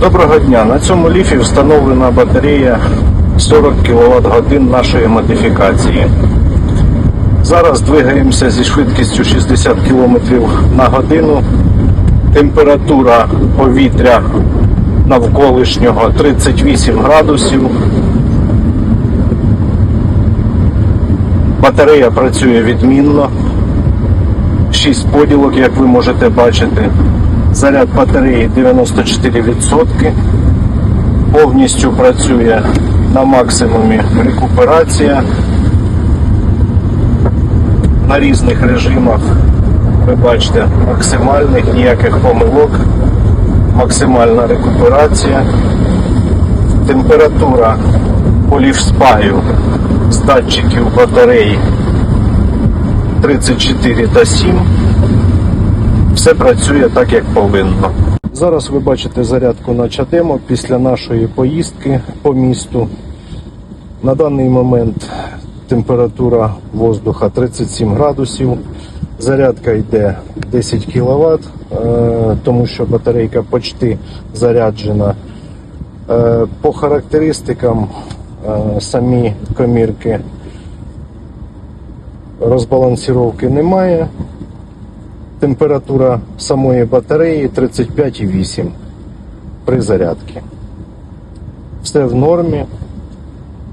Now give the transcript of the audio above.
Доброго дня. На цьому ліфі встановлена батарея 40 кВт годин нашої модифікації. Зараз двигаємося зі швидкістю 60 км на годину. Температура повітря навколишнього 38 градусів. Батарея працює відмінно. 6 поділок, як ви можете бачити. Заряд батареї 94%. Повністю працює на максимумі рекуперація. На різних режимах ви бачите максимальних, ніяких помилок, максимальна рекуперація. Температура по ліфспаю з датчиків батареї 34 та 7 все працює так, як повинно. Зараз ви бачите зарядку на чадемо після нашої поїздки по місту. На даний момент температура воздуха 37 градусів. Зарядка йде 10 кВт, тому що батарейка почти заряджена. Е, По характеристикам е, самі комірки розбалансіровки немає. Температура самої батареї 35,8 при зарядці. Все в нормі.